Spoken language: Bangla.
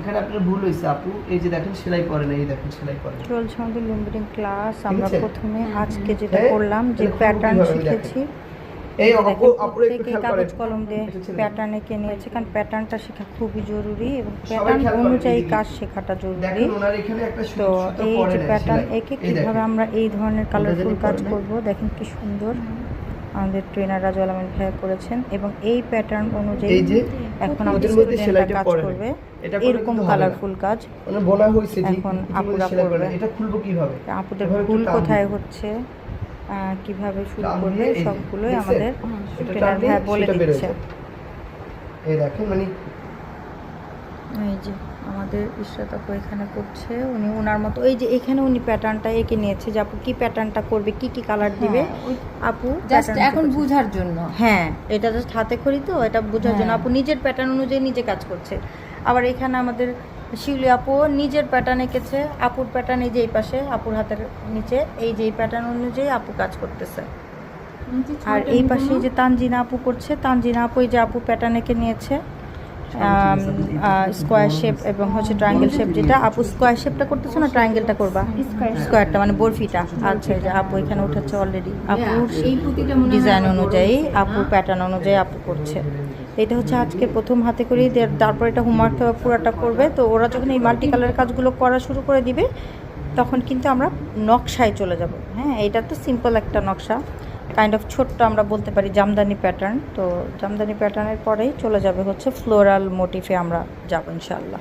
এখানে আপনার ভুল হয়েছে আপু। এই যে দেখেন সেলাই করে না এই দেখেন সেলাই করে। চলছে আমাদের লুম্বিডিং ক্লাস আমরা প্রথমে আজকে যেটা করলাম যে প্যাটার্ন শিখেছি। এই আপুর একটু খেয়াল কাগজ কলম দিয়ে। প্যাটার্ন এঁকে নিয়েছে কারণ প্যাটার্নটা শেখা খুবই জরুরি এবং প্যাটার্ন অনুযায়ী কাজ শেখাটা জরুরি। দেখেন ওনার এখানে একটা তো এই যে প্যাটার্ন। একে কীভাবে আমরা এই ধরনের কালারফুল কাজ করে করব দেখেন কি সুন্দর। আমাদের ট্রেনাররা রাজু আলমিন ভাইয়া করেছেন এবং এই প্যাটার্ন অনুযায়ী এই যে এখন আমাদের মধ্যে স্টুডেন্টরা সেলাইটা কাজ করবে। এরকম। কালারফুল কাজ। মানে বলা হয়েছে যে এখন আপুরা। করবে। এটা খুলবো কীভাবে? আপুদের ফুল ভুল কোথায় হচ্ছে কীভাবে শুরু করবে সবগুলোই আমাদের ট্রেনার ভাইয়া বলে দিচ্ছে। এই দেখেন মানে এই যে আমাদের ইশরাত আপু এখানে করছে উনি ওনার মতো এই যে এখানে উনি প্যাটার্নটা এঁকে নিয়েছে যে আপু কি প্যাটার্নটা করবে কি কি কালার দিবে? আপু জাস্ট এখন। বুঝার জন্য। হ্যাঁ এটা জাস্ট হাতে করি তো এটা বোঝার জন্য। হ্যাঁ। আপু নিজের প্যাটার্ন অনুযায়ী নিজে কাজ করছে। আবার এখানে আমাদের শিউলি আপু নিজের প্যাটার্ন এঁকেছে আপুর প্যাটার্ন এই যে এই পাশে আপুর হাতের নিচে এই যে এই প্যাটার্ন অনুযায়ী আপু কাজ করতেছে। আর এই পাশে যে তানজিনা আপু করছে তানজিনা আপু এই যে আপু প্যাটার্ন এঁকে নিয়েছে। স্কোয়ার শেপ এবং হচ্ছে ট্রায়াঙ্গেল শেপ যেটা আপু স্কোয়ার শেপটা করতেছো না ট্রায়াঙ্গেলটা করবা? স্কোয়ারটা মানে বরফিটা। আচ্ছা যে আপু এখানে উঠাচ্ছে অলরেডি আপুর ডিজাইন অনুযায়ী হয়েছে, আপু প্যাটার্ন অনুযায়ী আপু করছে। এটা হচ্ছে আজকে প্রথম হাতে করি দিয়ে তারপর এটা হোমওয়ার্ক পুরাটা করবে। তো ওরা যখন এই মাল্টি কালার কাজগুলো করা শুরু করে দিবে তখন কিন্তু আমরা নকশায় চলে যাব। হ্যাঁ এটা তো সিম্পল একটা নকশা। কাইন্ড অফ ছোট্ট আমরা বলতে পারি জামদানি প্যাটার্ন তো জামদানি প্যাটার্নের পরেই চলে যাবে হচ্ছে ফ্লোরাল মোটিফে আমরা যাব ইনশাল্লাহ